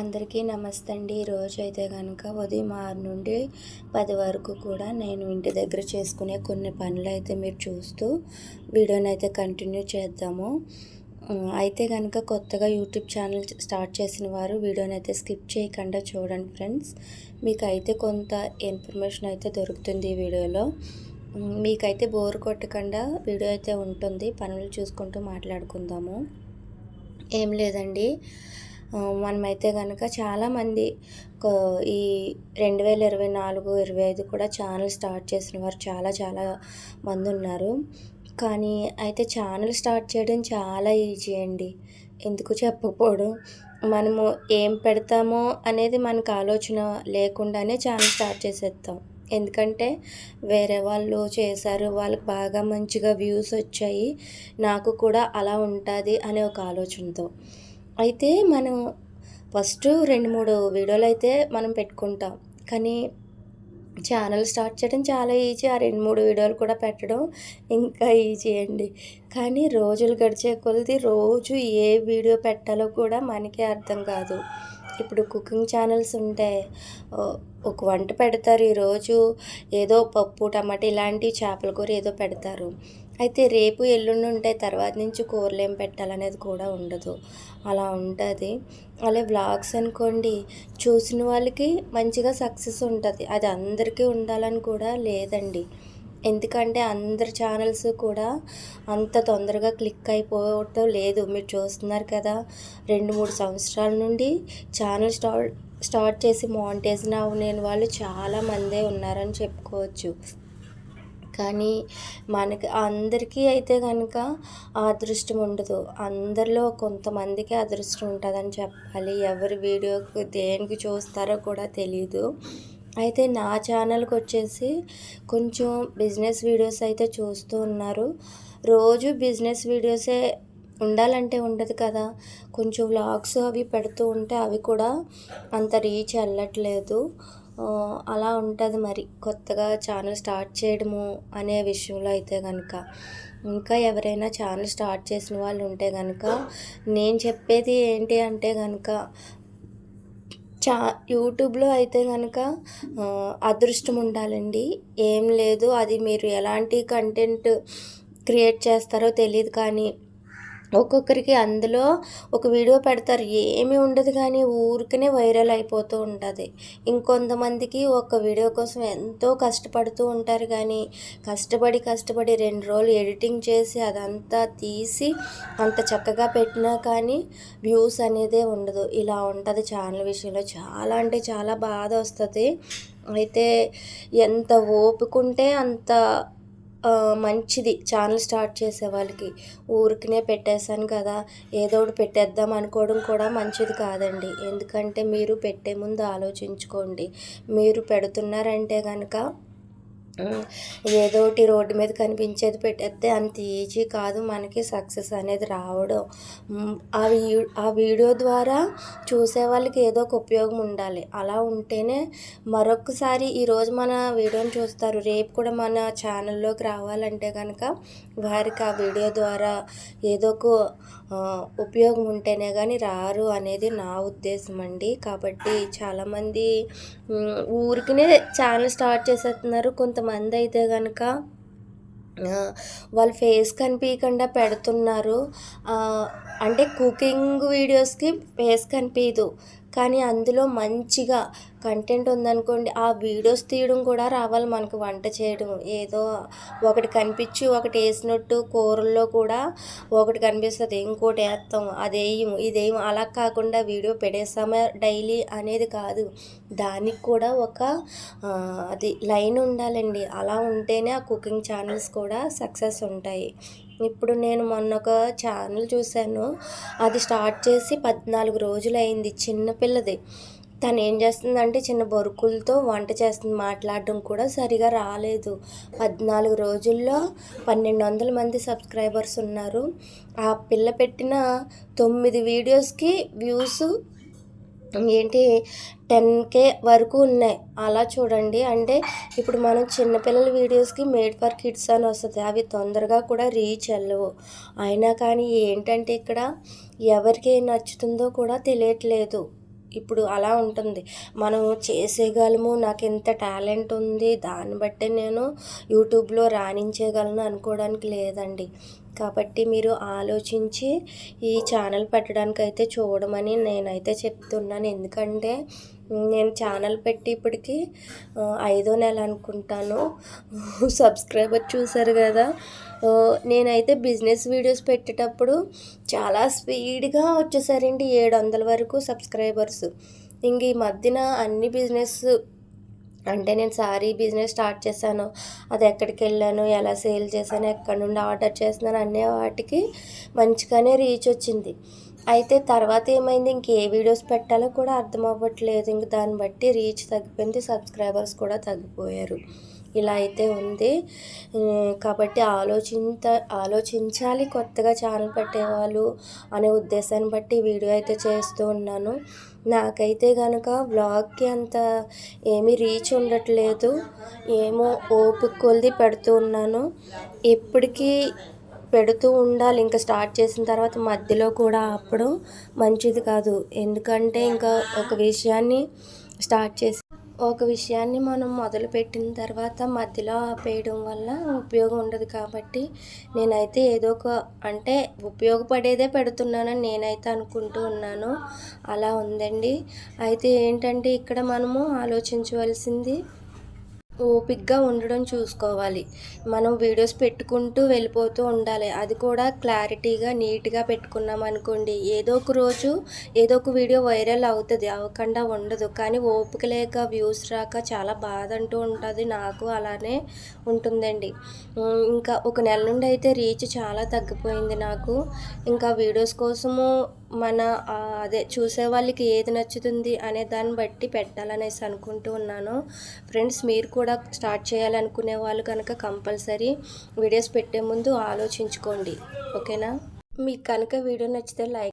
అందరికీ నమస్తే అండి ఈరోజు అయితే కనుక ఉదయం ఆరు నుండి పది వరకు కూడా నేను ఇంటి దగ్గర చేసుకునే కొన్ని పనులు అయితే మీరు చూస్తూ వీడియోని అయితే కంటిన్యూ చేద్దాము. అయితే కనుక కొత్తగా యూట్యూబ్ ఛానల్ స్టార్ట్ చేసిన వారు వీడియోని అయితే స్కిప్ చేయకుండా చూడండి ఫ్రెండ్స్. మీకు అయితే కొంత ఇన్ఫర్మేషన్ అయితే దొరుకుతుంది ఈ వీడియోలో. మీకైతే బోర్ కొట్టకుండా వీడియో అయితే ఉంటుంది. పనులు చూసుకుంటూ మాట్లాడుకుందాము. ఏం లేదండి. మనమైతే కనుక చాలామంది ఈ రెండు వేల ఇరవై నాలుగు ఇరవై ఐదు కూడా ఛానల్ స్టార్ట్ చేసిన వారు చాలా చాలా మంది ఉన్నారు. కానీ అయితే ఛానల్ స్టార్ట్ చేయడం చాలా ఈజీ అండి. ఎందుకు చెప్పకపోవడం మనము ఏం పెడతామో అనేది మనకు ఆలోచన లేకుండానే ఛానల్ స్టార్ట్ చేసేస్తాం. ఎందుకంటే వేరే వాళ్ళు చేశారు వాళ్ళకి బాగా మంచిగా వ్యూస్ వచ్చాయి నాకు కూడా అలా ఉంటుంది అనే ఒక ఆలోచనతో. అయితే మనం ఫస్ట్ రెండు మూడు వీడియోలు అయితే మనం పెట్టుకుంటాం. కానీ ఛానల్ స్టార్ట్ చేయడం చాలా ఈజీ. ఆ రెండు మూడు వీడియోలు కూడా పెట్టడం ఇంకా ఈజీ అండి. కానీ రోజులు గడిచే కొలది రోజు ఏ వీడియో పెట్టాలో కూడా మనకే అర్థం కాదు. ఇప్పుడు కుకింగ్ ఛానల్స్ ఉంటే ఒక వంట పెడతారు ఈరోజు. ఏదో పప్పు టమాటా ఇలాంటి చేపల కూర ఏదో పెడతారు. అయితే రేపు ఎల్లుండి ఉంటాయి తర్వాత నుంచి కూరలు ఏం పెట్టాలనేది కూడా ఉండదు. అలా ఉంటుంది. అలా వ్లాగ్స్ అనుకోండి చూసిన వాళ్ళకి మంచిగా సక్సెస్ ఉంటుంది. అది అందరికీ ఉండాలని కూడా లేదండి. ఎందుకంటే అందరి ఛానల్స్ కూడా అంత తొందరగా క్లిక్ అయిపోవటం లేదు. మీరు చూస్తున్నారు కదా రెండు మూడు సంవత్సరాల నుండి ఛానల్ స్టార్ట్ స్టార్ట్ చేసి మాంటేజ్ అవ్వలేని వాళ్ళు చాలామందే ఉన్నారని చెప్పుకోవచ్చు. కానీ మనకి అందరికీ అయితే కనుక అదృష్టం ఉండదు. అందరిలో కొంతమందికి అదృష్టం ఉంటుందని చెప్పాలి. ఎవరి వీడియోకి దేనికి చూస్తారో కూడా తెలీదు. అయితే నా ఛానల్కి వచ్చేసి కొంచెం బిజినెస్ వీడియోస్ అయితే చూస్తూ ఉన్నారు. రోజు బిజినెస్ వీడియోసే ఉండాలంటే ఉండదు కదా. కొంచెం వ్లాగ్స్ అవి పెడుతూ ఉంటే అవి కూడా అంత రీచ్ వెళ్ళట్లేదు అలా ఉంటుంది మరి. కొత్తగా ఛానల్ స్టార్ట్ చేయడము అనే విషయంలో అయితే కనుక ఇంకా ఎవరైనా ఛానల్ స్టార్ట్ చేసిన వాళ్ళు ఉంటే కనుక నేను చెప్పేది ఏంటి అంటే కనుక చా యూట్యూబ్లో అయితే కనుక అదృష్టం ఉండాలండి. ఏం లేదు అది మీరు ఎలాంటి కంటెంట్ క్రియేట్ చేస్తారో తెలియదు కానీ ఒక్కొక్కరికి అందులో ఒక వీడియో పెడతారు. ఏమీ ఉండదు కానీ ఊరికనే వైరల్ అయిపోతూ ఉంటుంది. ఇంకొంతమందికి ఒక వీడియో కోసం ఎంతో కష్టపడుతూ ఉంటారు కానీ కష్టపడి కష్టపడి రెండు రోజులు ఎడిటింగ్ చేసి అదంతా తీసి అంత చక్కగా పెట్టినా కానీ వ్యూస్ అనేదే ఉండదు. ఇలా ఉంటుంది ఛానల్ విషయంలో. చాలా అంటే చాలా బాధ వస్తుంది. అయితే ఎంత ఓపుకుంటే అంత మంచిది. ఛానల్ స్టార్ట్ చేసే వాళ్ళకి. ఊరికనే పెట్టేశాను కదా. ఏదో ఒకటి పెట్టేద్దాం అనుకోవడం కూడా మంచిది కాదండి. ఎందుకంటే మీరు పెట్టే ముందు ఆలోచించుకోండి. మీరు పెడుతున్నారంటే కనుక ఏదో ఒకటి రోడ్డు మీద కనిపించేది పెట్టేస్తే అంత ఈజీ కాదు మనకి సక్సెస్ అనేది రావడం. ఆ ఆ వీడియో ద్వారా చూసే వాళ్ళకి ఏదో ఒక ఉపయోగం ఉండాలి. అలా ఉంటేనే మరొకసారి ఈరోజు మన వీడియోని చూస్తారు. రేపు కూడా మన ఛానల్లోకి రావాలంటే కనుక వారికి ఆ వీడియో ద్వారా ఏదో ఒక ఉపయోగం ఉంటేనే కానీ రారు అనేది నా ఉద్దేశం అండి. కాబట్టి చాలామంది ఊరికినే ఛానల్ స్టార్ట్ చేసేస్తున్నారు కొంతమంది అయితే కనుక వాళ్ళ ఫేస్ కనిపించకుండా పెడుతున్నారు. అంటే కుకింగ్ వీడియోస్కి ఫేస్ కనిపించదు కానీ అందులో మంచిగా కంటెంట్ ఉందనుకోండి ఆ వీడియోస్ తీయడం కూడా రావాలి మనకు వంట చేయడం. ఏదో ఒకటి కనిపించి ఒకటి వేసినట్టు కూరల్లో కూడా ఒకటి కనిపిస్తుంది ఇంకోటి వేస్తాం అదేయము ఇదేం అలా కాకుండా వీడియో పెడేసామా డైలీ అనేది కాదు. దానికి కూడా ఒక అది లైన్ ఉండాలండి. అలా ఉంటేనే ఆ కుకింగ్ ఛానల్స్ కూడా సక్సెస్ ఉంటాయి. ఇప్పుడు నేను మొన్న ఒక ఛానల్ చూశాను. అది స్టార్ట్ చేసి పద్నాలుగు రోజులు అయింది చిన్నపిల్లది తను ఏం చేస్తుందంటే చిన్న బొరుకులతో వంట చేస్తుంది. మాట్లాడడం కూడా సరిగా రాలేదు. పద్నాలుగు రోజుల్లో పన్నెండు వందల మంది సబ్స్క్రైబర్స్ ఉన్నారు. ఆ పిల్ల పెట్టిన తొమ్మిది వీడియోస్కి వ్యూస్ ఏంటి టెన్ కే వరకు ఉన్నాయి. అలా చూడండి. అంటే ఇప్పుడు మనం చిన్నపిల్లల వీడియోస్కి మేడ్ ఫర్ కిడ్స్ అని వస్తుంది. అవి తొందరగా కూడా రీచ్ వెళ్ళవు అయినా కానీ ఏంటంటే ఇక్కడ ఎవరికి నచ్చుతుందో కూడా తెలియట్లేదు. ఇప్పుడు అలా ఉంటుంది. మనం చేసేయగలము నాకు ఎంత టాలెంట్ ఉంది దాన్ని బట్టే నేను యూట్యూబ్లో రాణించగలను అనుకోవడానికి లేదండి. కాబట్టి మీరు ఆలోచించి ఈ ఛానల్ పెట్టడానికి అయితే చూడమని నేనైతే చెప్తున్నాను. ఎందుకంటే నేను ఛానల్ పెట్టి ఇప్పటికి ఐదో నెల అనుకుంటాను. సబ్స్క్రైబర్ చూసారు కదా. నేనైతే బిజినెస్ వీడియోస్ పెట్టేటప్పుడు చాలా స్పీడ్గా వచ్చేసారండి ఏడు వందల వరకు సబ్స్క్రైబర్స్. ఇంక ఈ మధ్యన అన్ని బిజినెస్ అంటే నేను సారీ బిజినెస్ స్టార్ట్ చేశాను. అది ఎక్కడికి వెళ్ళాను ఎలా సేల్ చేశాను ఎక్కడి నుండి ఆర్డర్ చేస్తున్నాను అనే వాటికి మంచిగానే రీచ్ వచ్చింది. అయితే తర్వాత ఏమైంది? ఇంక ఏ వీడియోస్ పెట్టాలో కూడా అర్థం అవ్వట్లేదు. ఇంక దాన్ని బట్టి రీచ్ తగ్గిపోయింది. సబ్స్క్రైబర్స్ కూడా తగ్గిపోయారు. ఇలా అయితే ఉంది. కాబట్టి ఆలోచింత ఆలోచించాలి కొత్తగా ఛానల్ పెట్టేవాళ్ళు అనే ఉద్దేశాన్ని బట్టి వీడియో అయితే చేస్తూ ఉన్నాను. నాకైతే కనుక వ్లాగ్కి అంత ఏమీ రీచ్ ఉండట్లేదు. ఏమో ఓపిక కొలిది పెడుతూ ఉన్నాను. ఎప్పటికీ పెడుతూ ఉండాలి. ఇంకా స్టార్ట్ చేసిన తర్వాత మధ్యలో కూడా ఆపడం మంచిది కాదు. ఎందుకంటే ఇంకా ఒక విషయాన్ని స్టార్ట్ చేసి ఒక విషయాన్ని మనం మొదలుపెట్టిన తర్వాత మధ్యలో ఆపేయడం వల్ల ఉపయోగం ఉండదు కాబట్టి నేనైతే ఏదో ఒక అంటే ఉపయోగపడేదే పెడుతున్నానని నేనైతే అనుకుంటూ ఉన్నాను. అలా ఉందండి. అయితే ఏంటంటే ఇక్కడ మనము ఆలోచించవలసింది ఓపిక్గా ఉండడం చూసుకోవాలి. మనం వీడియోస్ పెట్టుకుంటూ వెళ్ళిపోతూ ఉండాలి. అది కూడా క్లారిటీగా నీట్గా పెట్టుకున్నాం అనుకోండి. ఏదో ఒక రోజు ఏదో ఒక వీడియో వైరల్ అవుతుంది. అవ్వకుండా ఉండదు. కానీ ఓపిక లేక వ్యూస్ రాక చాలా బాధ అంటూ ఉంటుంది. నాకు అలానే ఉంటుందండి. ఇంకా ఒక నెల నుండి అయితే రీచ్ చాలా తగ్గిపోయింది నాకు. ఇంకా వీడియోస్ కోసము మన అదే చూసే వాళ్ళకి ఏది నచ్చుతుంది అనే దాన్ని బట్టి పెట్టాలనేసి అనుకుంటూ ఉన్నాను. ఫ్రెండ్స్ మీరు కూడా స్టార్ట్ చేయాలనుకునే వాళ్ళు కనుక కంపల్సరీ వీడియోస్ పెట్టే ముందు ఆలోచించుకోండి. ఓకేనా? మీకు కనుక వీడియో నచ్చితే లైక్